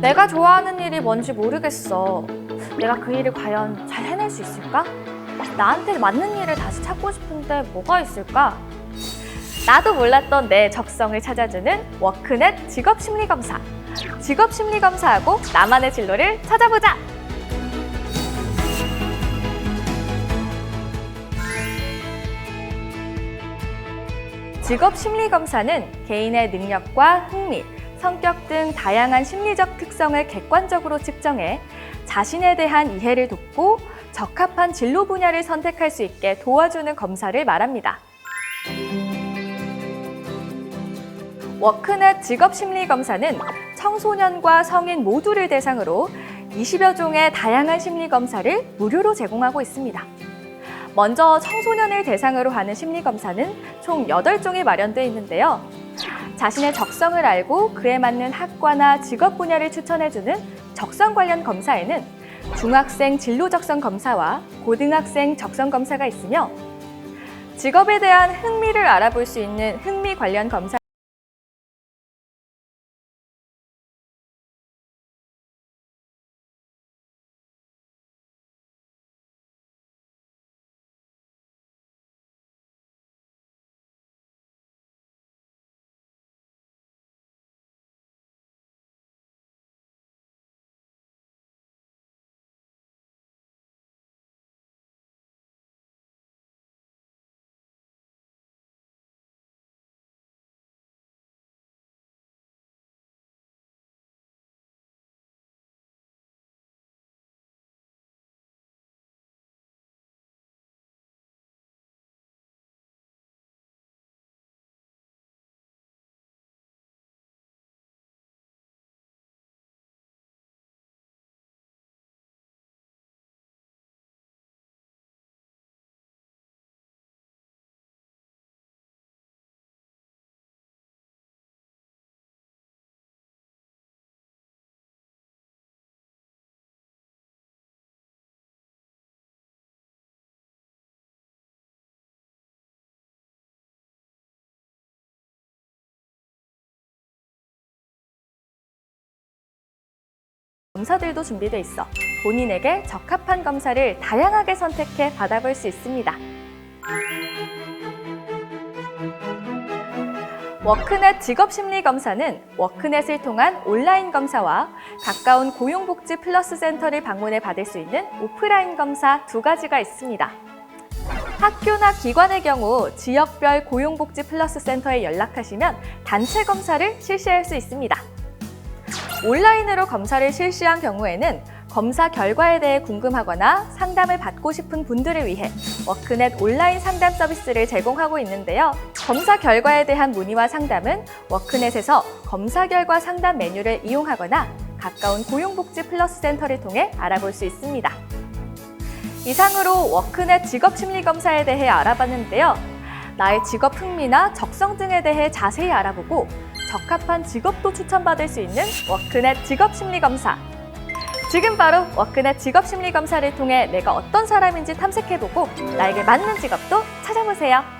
내가 좋아하는 일이 뭔지 모르겠어. 내가 그 일을 과연 잘 해낼 수 있을까? 나한테 맞는 일을 다시 찾고 싶은데 뭐가 있을까? 나도 몰랐던 내 적성을 찾아주는 워크넷 직업 심리 검사. 직업 심리 검사하고 나만의 진로를 찾아보자. 직업 심리 검사는 개인의 능력과 흥미, 성격 등 다양한 심리적 특성을 객관적으로 측정해 자신에 대한 이해를 돕고 적합한 진로 분야를 선택할 수 있게 도와주는 검사를 말합니다. 워크넷 직업 심리 검사는 청소년과 성인 모두를 대상으로 20여 종의 다양한 심리 검사를 무료로 제공하고 있습니다. 먼저 청소년을 대상으로 하는 심리 검사는 총 8종이 마련되어 있는데요. 자신의 적성을 알고 그에 맞는 학과나 직업 분야를 추천해주는 적성 관련 검사에는 중학생 진로 적성 검사와 고등학생 적성 검사가 있으며 직업에 대한 흥미를 알아볼 수 있는 흥미 관련 검사 검사들도 준비돼 있어 본인에게 적합한 검사를 다양하게 선택해 받아볼 수 있습니다. 워크넷 직업심리 검사는 워크넷을 통한 온라인 검사와 가까운 고용복지 플러스 센터를 방문해 받을 수 있는 오프라인 검사 두 가지가 있습니다. 학교나 기관의 경우 지역별 고용복지 플러스 센터에 연락하시면 단체 검사를 실시할 수 있습니다. 온라인으로 검사를 실시한 경우에는 검사 결과에 대해 궁금하거나 상담을 받고 싶은 분들을 위해 워크넷 온라인 상담 서비스를 제공하고 있는데요. 검사 결과에 대한 문의와 상담은 워크넷에서 검사 결과 상담 메뉴를 이용하거나 가까운 고용복지 플러스 센터를 통해 알아볼 수 있습니다. 이상으로 워크넷 직업심리검사에 대해 알아봤는데요. 나의 직업 흥미나 적성 등에 대해 자세히 알아보고 적합한 직업도 추천받을 수 있는 워크넷 직업심리검사. 지금 바로 워크넷 직업심리검사를 통해 내가 어떤 사람인지 탐색해보고 나에게 맞는 직업도 찾아보세요.